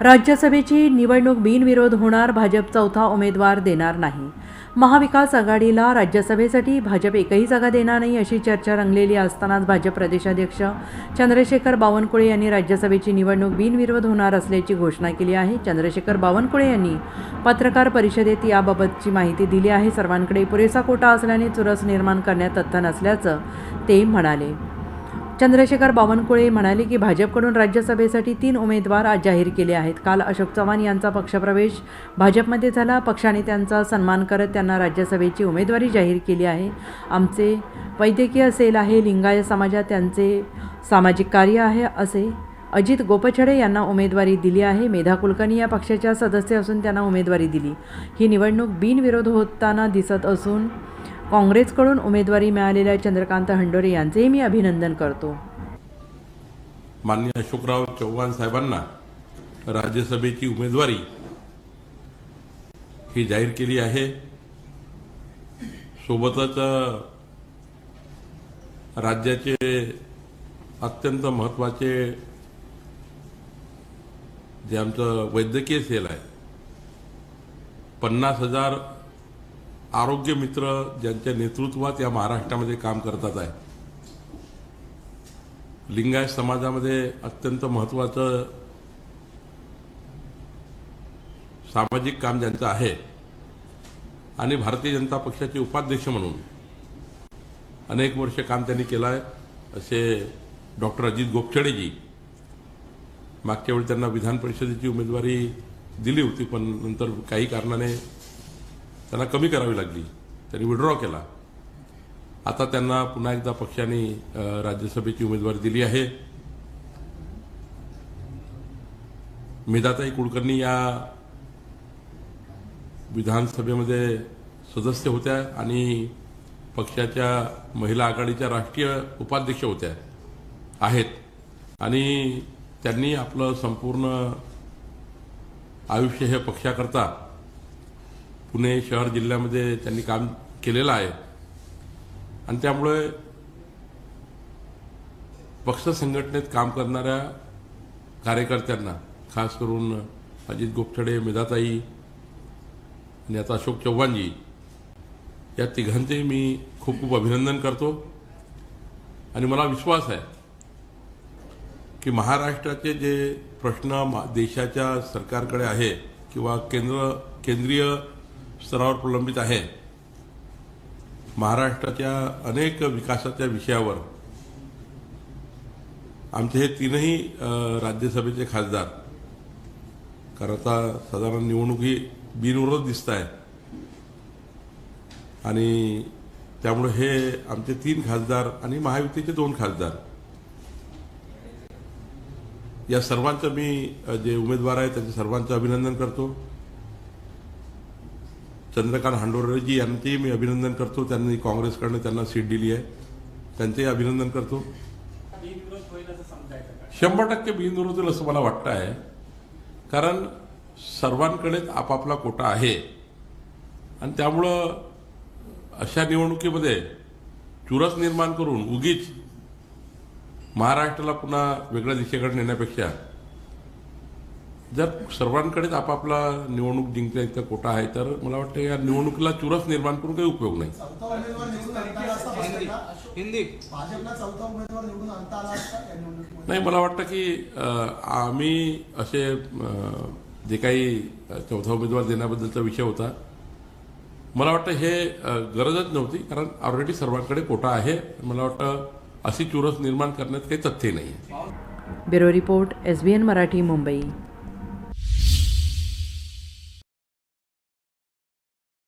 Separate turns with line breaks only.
राज्यसभेची निवडणूक बिनविरोध होणार भाजप चौथा उमेदवार देणार नाही. महाविकास आघाडीला राज्यसभेसाठी भाजप एकही जागा देणार नाही अशी चर्चा रंगलेली असतानाच भाजप प्रदेशाध्यक्ष चंद्रशेखर बावनकुळे यांनी राज्यसभेची निवडणूक बिनविरोध होणार असल्याची घोषणा केली आहे. चंद्रशेखर बावनकुळे यांनी पत्रकार परिषदेत याबाबतची माहिती दिली आहे. सर्वांकडे पुरेसा कोटा असल्याने चुरस निर्माण करण्यात तथ्य नसल्याचं ते म्हणाले. चंद्रशेखर बावनकुळे म्हणाले की भाजपकडून राज्यसभेसाठी तीन उमेदवार आज जाहीर केले आहेत. काल अशोक चव्हाण यांचा पक्षप्रवेश भाजपमध्ये झाला. पक्षाने त्यांचा सन्मान करत त्यांना राज्यसभेची उमेदवारी जाहीर केली आहे. आमचे वैद्यकीय सेल आहे लिंगायत समाजात त्यांचे सामाजिक कार्य आहे असे अजित गोपछडे यांना उमेदवारी दिली आहे. मेधा कुलकर्णी या पक्षाच्या सदस्य असून त्यांना उमेदवारी दिली. ही निवडणूक बिनविरोध होताना दिसत असून काँग्रेसकडून उमेदवारी मिळालेल्या चंद्रकांत हंडोरे यांचेही मी अभिनंदन करतो.
माननीय अशोकराव चव्हाण साहेबांना राज्यसभेची उमेदवारी ही जाहीर केली आहे. सोबतच राज्याचे अत्यंत महत्त्वाचे जे आमचं वैद्यकीय सेल आहे पन्नास हजार आरोग्य मित्र ज्यांच्या नेतृत्वात या महाराष्ट्रामध्ये काम करतात आहे. लिंगायत समाजामध्ये अत्यंत महत्वाचं सामाजिक काम ज्यांचं आहे आणि भारतीय जनता पक्षाचे उपाध्यक्ष म्हणून अनेक वर्ष काम त्यांनी केलं आहे. असे डॉक्टर अजित गोपछडेजी मागच्या वेळी त्यांना विधान परिषदेची उमेदवारी दिली होती पण नंतर काही कारणाने त्यांना कमी करावी लागली. त्यांनी विड्रॉ केला. आता त्यांना पुन्हा एकदा पक्षाने राज्यसभेची उमेदवारी दिली आहे. मेधाताई कुलकर्णी या विधानसभेमध्ये सदस्य होत्या आणि पक्षाच्या महिला आघाडीच्या राष्ट्रीय उपाध्यक्ष होत्या. आहेत. आणि त्यांनी आपलं संपूर्ण आयुष्य हे पक्षाकरता पुणे शहर जिल्ह्यामध्ये त्यांनी काम केलेलं आहे. आणि त्यामुळे पक्ष संघटनेत काम करणाऱ्या कार्यकर्त्यांना खास करून अजित गोपछडे मेधाताई आणि आता अशोक चव्हाणजी या तिघांचे मी खूप खूप अभिनंदन करतो. आणि मला विश्वास आहे की महाराष्ट्राचे जे प्रश्न मा- देशाच्या सरकारकडे आहे किंवा केंद्र केंद्रीय स्तरावर प्रलंबित आहे. महाराष्ट्राच्या अनेक विकासाच्या विषयावर आमचे हे तीनही राज्यसभेचे खासदार कारण आता साधारण निवडणुकी बिनविरोध दिसत आहे. आणि त्यामुळे हे आमचे तीन खासदार आणि महायुतीचे दोन खासदार. या सर्वांचं मी जे उमेदवार आहे त्यांचे सर्वांचं अभिनंदन करतो. चंद्रकांत हांडोरेजी यांचेही मी अभिनंदन करतो. त्यांनी काँग्रेसकडनं त्यांना सीट दिली आहे. त्यांचेही अभिनंदन करतो. शंभर टक्के बिनविरोध होईल असं मला वाटतं आहे. कारण सर्वांकडेच आपापला कोटा आहे. आणि त्यामुळं अशा निवडणुकीमध्ये चुरस निर्माण करून उगीच महाराष्ट्राला पुन्हा वेगळ्या दिशेकडे नेण्यापेक्षा जर सर्वांकडेच आपापला निवडणूक जिंकण्याचा कोटा आहे तर मला वाटतं या निवडणुकीला चुरस निर्माण करून काही उपयोग नाही. नाही मला वाटतं की आम्ही असे जे काही चौथा उमेदवार देण्याबद्दलचा विषय होता मला वाटतं हे गरजच नव्हती कारण ऑलरेडी सर्वांकडे कोटा आहे. मला वाटतं अशी चुरस निर्माण करण्यात काही तथ्य नाही
bureau report S B N Marathi Mumbai.